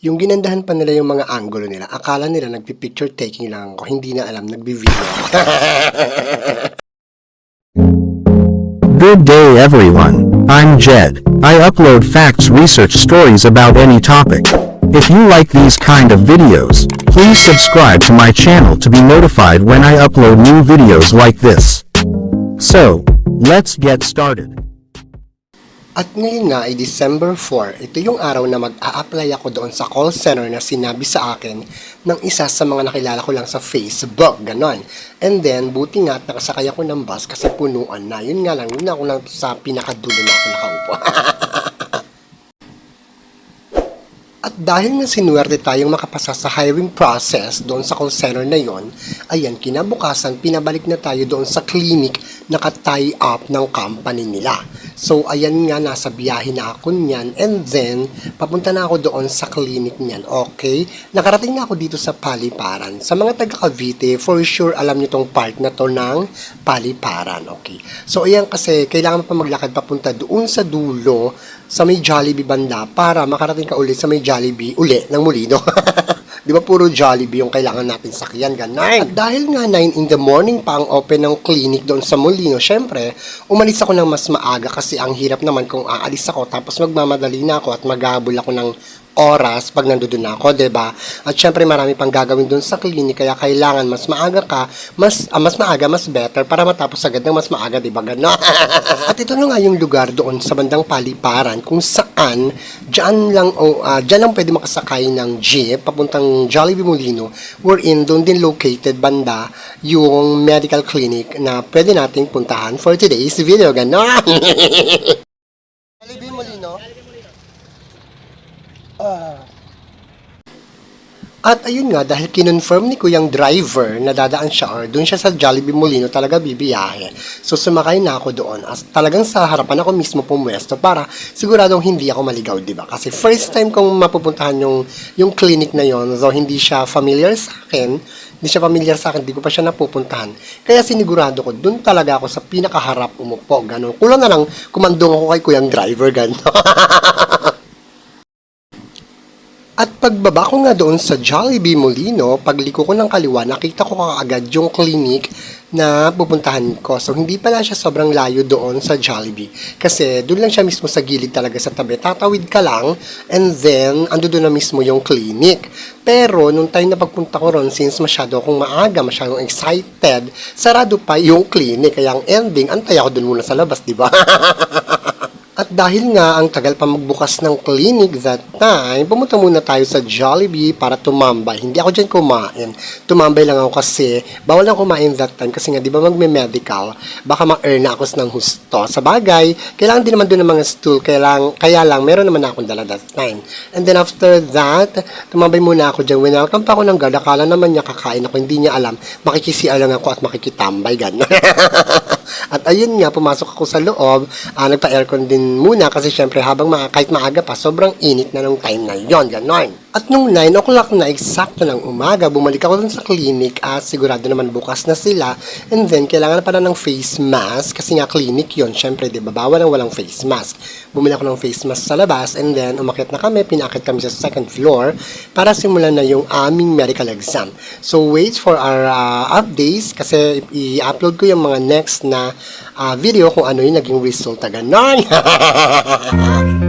Yung ginandahan pa nila yung mga angulo nila. Akala nila nagpi-picture taking lang ako. Hindi na alam, nagbi-video. Good day everyone, I'm Jed. I upload facts research stories about any topic. If you like these kind of videos, please subscribe to my channel to be notified when I upload new videos like this. So, let's get started. At ngayon nga ay December 4, ito yung araw na mag-a-apply ako doon sa call center na sinabi sa akin ng isa sa mga nakilala ko lang sa Facebook, ganon. And then, buti nga at nakasakay ako ng bus kasi punuan na. Yun nga lang, yun ako lang sa pinakadulo na ako nakaupo. At dahil nga sinuwerte tayong makapasa sa hiring process doon sa call center na yon, ayan, kinabukasan, pinabalik na tayo doon sa clinic na tie up ng company nila. So, ayan nga, nasa biyahe na ako niyan. And then, papunta na ako doon sa clinic niyan. Okay? Nakarating na ako dito sa Paliparan. Sa mga taga Cavite, for sure, alam niyo tong part na to ng Paliparan. Okay? So, ayan kasi, kailangan pa maglakad papunta doon sa dulo sa may Jollibee banda para makarating ka ulit sa may Jollibee uli ng Molino. Di ba puro Jollibee yung kailangan natin sakyan, ganun. At dahil nga 9 in the morning pa ang open ng clinic doon sa Molino, syempre, umalis ako ng mas maaga kasi ang hirap naman kung aalis ako tapos magmamadali na ako at maghabol ako ng oras pag nandoon na ako, 'di ba? At syempre marami pang gagawin doon sa clinic kaya kailangan mas maaga ka, mas ah, mas maaga mas better para matapos agad ng mas maaga, 'di ba? Ganon. At ito na nga yung lugar doon sa bandang Paliparan kung saan diyan lang o ah, diyan lang pwede makasakay ng jeep papuntang Jollibee Molino wherein doon din located banda yung medical clinic na pwede nating puntahan for today's video. Ganon. Jollibee Molino. At ayun nga, dahil kinonfirm ni kuyang driver na dadaan siya or doon siya sa Jollibee Molino talaga bibiyahe. So sumakay na ako doon. As talagang sa harapan ako mismo pumwesto para siguradong hindi ako maligaw, di ba? Kasi first time kong mapupuntahan yung, yung clinic na yon so hindi siya familiar sa akin, hindi siya familiar sa akin, hindi ko pa siya napupuntahan. Kaya sinigurado ko, doon talaga ako sa pinakaharap umupo, gano'n. Kulang na lang, kumandong ako kay kuyang driver, gano'n. Pagbaba ko nga doon sa Jollibee Molino, pagliko ko ng kaliwa, nakita ko kaagad yung clinic na pupuntahan ko. So, hindi pala siya sobrang layo doon sa Jollibee. Kasi doon lang siya mismo sa gilid talaga sa tabi. Tatawid ka lang, and then, ando doon na mismo yung clinic. Pero, nung time na pagpunta ko ron, since masyado akong maaga, masyadong excited, sarado pa yung clinic. Kaya ang ending, antay ako doon muna sa labas, di ba? At dahil nga ang tagal pa magbukas ng clinic that time, pumunta muna tayo sa Jollibee para tumambay. Hindi ako dyan kumain. Tumambay lang ako kasi bawal lang kumain that time kasi nga di ba magme-medical, baka ma-earn na ako ng husto. Sa bagay, kailangan din naman doon ng mga stool. Kaya lang, kaya lang meron naman akong dala that time. And then after that, tumambay muna ako dyan. Winelcome pa ako ng guard. Akala naman niya kakain ako. Hindi niya alam. Makikisiya lang ako at makikitambay. Ganun. At ayun nga, pumasok ako sa loob, ah, nagpa-aircon din muna kasi syempre habang ma kahit maaga pa, sobrang init na nung time na yon ganon. At nung 9 o'clock na eksakto ng umaga, bumalik ako dun sa clinic at sigurado naman bukas na sila. And then, kailangan pa na ng face mask kasi nga clinic yon syempre, di ba, bawal ang walang face mask. Bumili ako ng face mask sa labas and then umakit na kami, pinakit kami sa second floor para simulan na yung aming medical exam. So, wait for our uh, updates kasi i-upload ko yung mga next na ah, video kung ano yung naging result. Ganon!